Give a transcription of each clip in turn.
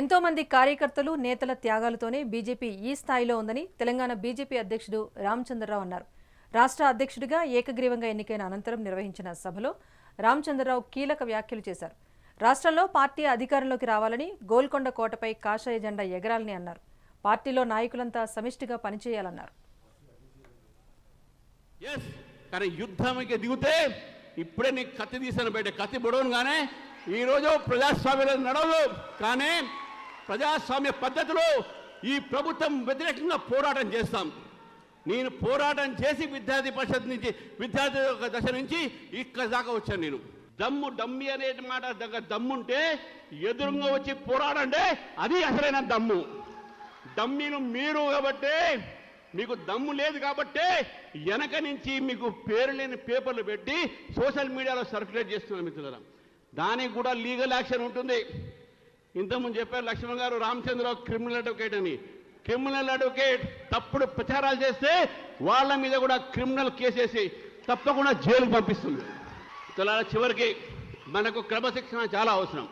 ఎంతోమంది కార్యకర్తలు నేతల త్యాగాలతోనే బీజేపీ ఈ స్థాయిలో ఉందని తెలంగాణ బీజేపీ అధ్యక్షుడు రామచంద్రరావు అన్నారు. రాష్ట్ర అధ్యక్షుడిగా ఏకగ్రీవంగా ఎన్నికైన అనంతరం నిర్వహించిన సభలో రామచంద్రరావు కీలక వ్యాఖ్యలు చేశారు. రాష్ట్రంలో పార్టీ అధికారంలోకి రావాలని గోల్కొండ కోటపై కాషాయ జెండా ఎగరాలని అన్నారు. పార్టీలో నాయకులంతా సమిష్టిగా పనిచేయాలన్నారు. ఈ కానీ యుద్ధంకి దిగితే ఇప్పుడే నీకు కత్తి తీసాను బయట కత్తి ఈరోజు నడవదు. కానీ ప్రజాస్వామ్య పద్ధతిలో ఈ ప్రభుత్వం వ్యతిరేకంగా పోరాటం చేస్తాం. నేను పోరాటం చేసి విద్యార్థి పరిషత్ నుంచి విద్యార్థి దశ నుంచి ఇక్కడ దాకా వచ్చాను నేను. దమ్ము డమ్మి అనే మాట దగ్గర దమ్ముంటే ఎదురుగా వచ్చి పోరాడంటే అది అసలైన దమ్ము. డమ్మీలు మీరు కాబట్టి మీకు దమ్ము లేదు కాబట్టి వెనక నుంచి మీకు పేరు లేని పేపర్లు పెట్టి సోషల్ మీడియాలో సర్క్యులేట్ చేస్తున్నారు మిత్రులారా. దానికి కూడా లీగల్ యాక్షన్ ఉంటుంది. ఇంతకుముందు చెప్పారు లక్ష్మణ్ గారు రామచంద్రరావు క్రిమినల్ అడ్వకేట్ అని. క్రిమినల్ అడ్వకేట్ తప్పుడు ప్రచారాలు చేస్తే వాళ్ళ మీద కూడా క్రిమినల్ కేసేసి తప్పకుండా జైలుకు పంపిస్తుంది. మిత్రులారా చివరికి మనకు క్రమశిక్షణ చాలా అవసరం.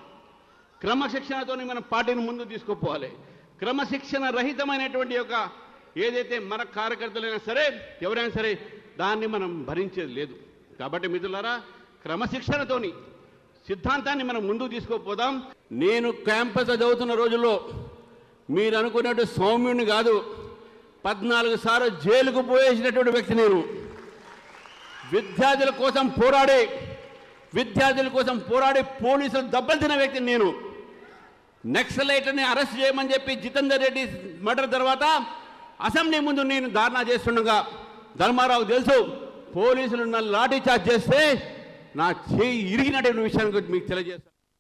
క్రమశిక్షణతో మనం పార్టీని ముందు తీసుకుపోవాలి. క్రమశిక్షణ రహితమైనటువంటి యొక్క ఏదైతే మన కార్యకర్తలైనా సరే ఎవరైనా సరే దాన్ని మనం భరించేది లేదు. కాబట్టి మిత్రులారా క్రమశిక్షణతోని సిద్ధాంతాన్ని మనం ముందుకు తీసుకుపోదాం. నేను క్యాంపస్ చదువుతున్న రోజుల్లో మీరు అనుకున్నట్టు సౌమ్యుని కాదు పద్నాలుగు సార్లు జైలుకు పోయేసినటువంటి వ్యక్తి నేను. విద్యార్థుల కోసం పోరాడి విద్యార్థుల కోసం పోరాడి పోలీసులు దెబ్బలు వ్యక్తిని నేను. నక్సలైట్ని అరెస్ట్ చేయమని చెప్పి జితేందర్ రెడ్డి మర్డర్ తర్వాత అసెంబ్లీ ముందు నేను ధారణా చేస్తుండగా ధర్మారావు తెలుసు పోలీసులు నన్ను లాఠీ చార్జ్ చేస్తే నా చేయి ఇరిగినటువంటి విషయాన్ని గురించి మీకు తెలియజేస్తాను